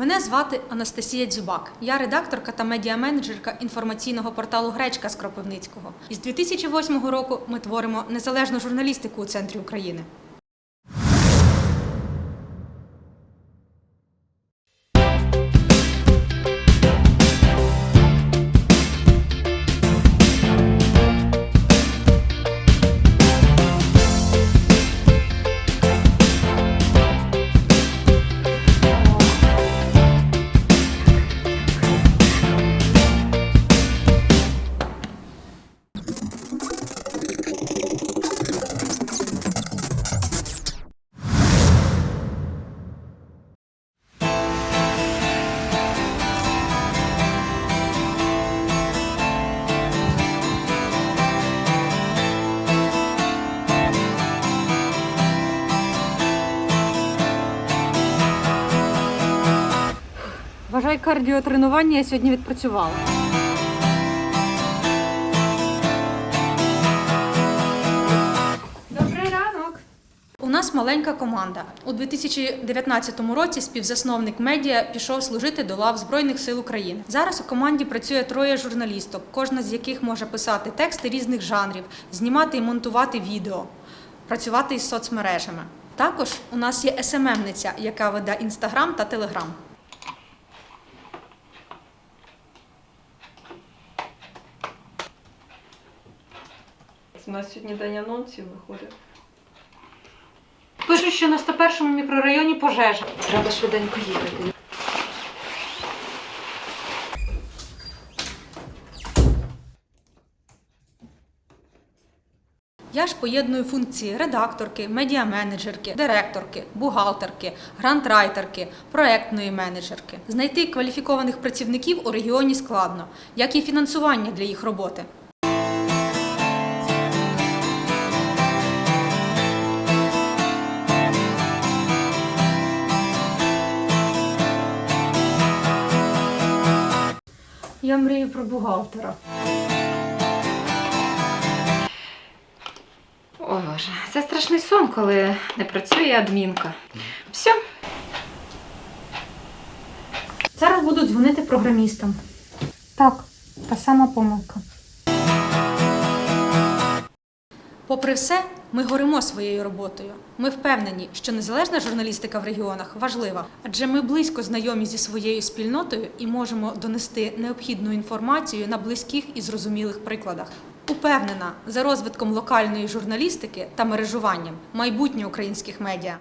Мене звати Анастасія Дзюбак. Я редакторка та медіаменеджерка інформаційного порталу Гречка з Кропивницького. Із 2008 року ми творимо незалежну журналістику у центрі України. Вважай кардіотренування, я сьогодні відпрацювала. У нас маленька команда. У 2019 році співзасновник медіа пішов служити до лав Збройних сил України. Зараз у команді працює троє журналісток, кожна з яких може писати тексти різних жанрів, знімати і монтувати відео, працювати із соцмережами. Також у нас є СММниця, яка веде інстаграм та телеграм. У нас сьогодні день анонсів виходить. Пишуть, що на 101-му мікрорайоні пожежа. Треба швиденько їхати. Я ж поєдную функції редакторки, медіаменеджерки, директорки, бухгалтерки, грантрайтерки, проектної менеджерки. Знайти кваліфікованих працівників у регіоні складно, як і фінансування для їх роботи. Я мрію про бухгалтера. Ой, Боже, це страшний сон, коли не працює адмінка. Все, Зараз буду дзвонити програмістам. Так, та сама помилка. Попри все, ми горимо своєю роботою. Ми впевнені, що незалежна журналістика в регіонах важлива, адже ми близько знайомі зі своєю спільнотою і можемо донести необхідну інформацію на близьких і зрозумілих прикладах. Упевнена, за розвитком локальної журналістики та мережуванням майбутнє українських медіа.